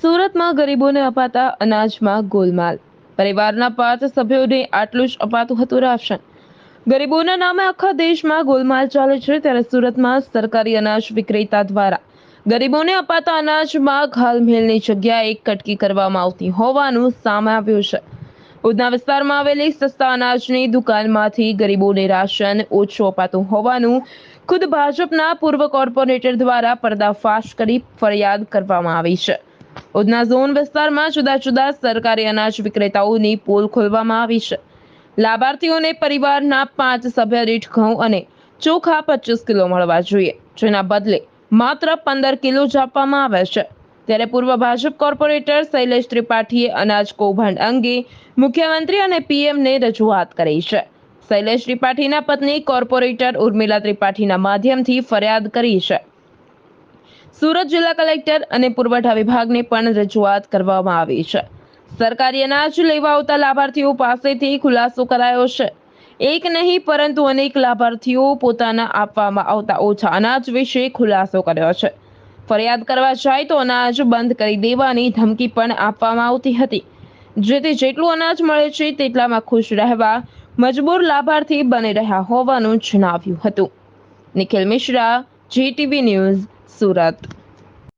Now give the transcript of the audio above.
સુરતમાં ગરીબોને અપાતા અનાજમાં ગોલમાલ. પરિવારના પાંચ સભ્યોને આટલું જ અપાતું હતું રાશન. ગરીબોના નામે આખા દેશમાં ગોલમાલ ચાલે છે ત્યારે સુરતમાં સરકારી અનાજ વિક્રેતા દ્વારા ગરીબોને અપાતા અનાજમાં ઘાલમેલની જગ્યાએ કટકી કરવામાં આવતી હોવાનું સામે આવ્યું છે. ઉધના વિસ્તારમાં આવેલી સસ્તા અનાજની દુકાનમાંથી ગરીબોને રાશન ઓછું અપાતું હોવાનું ખુદ ભાજપના પૂર્વ કોર્પોરેટર દ્વારા પર્દાફાશ કરી ફરિયાદ કરવામાં આવી છે. ઉધના ઝોન વિસ્તારમાં જુદા જુદા સરકારી અનાજ વિક્રેતાઓની પોલ ખોલવામાં આવી છે. લાભાર્થીઓને પરિવારના પાંચ સભ્ય દીઠ ઘઉં અને ચોખા પચીસ કિલો મળવા જોઈએ. જેના બદલે માત્ર પંદર કિલો જ આપવામાં આવે છે. ત્યારે પૂર્વ ભાજપ કોર્પોરેટર શૈલેષ ત્રિપાઠીએ અનાજ કૌભાંડ અંગે મુખ્યમંત્રી અને પીએમને રજૂઆત કરી છે. શૈલેષ ત્રિપાઠીના પત્ની કોર્પોરેટર ઉર્મિલા ત્રિપાઠીના માધ્યમથી ફરિયાદ કરી છે. સુરત જિલ્લા કલેક્ટર અને પુરવઠા વિભાગને પણ રજૂઆત કરવામાં આવી છે. સરકારી અનાજ લેવા આવતા લાભાર્થીઓ પાસેથી ખુલાસો કરાયો છે. એક નહીં, પરંતુ અનેક લાભાર્થીઓ પોતાના આપવામાં આવતા ઓછા અનાજ વિશે ખુલાસો કર્યો છે. ફરિયાદ કરવા જાય તો અનાજ બંધ કરી દેવાની ધમકી પણ આપવામાં આવતી હતી. જેથી જેટલું અનાજ મળે છે તેટલામાં ખુશ રહેવા મજબૂર લાભાર્થી બની રહ્યા હોવાનું જણાવ્યું હતું. Nikhil Mishra, GTV news Surat.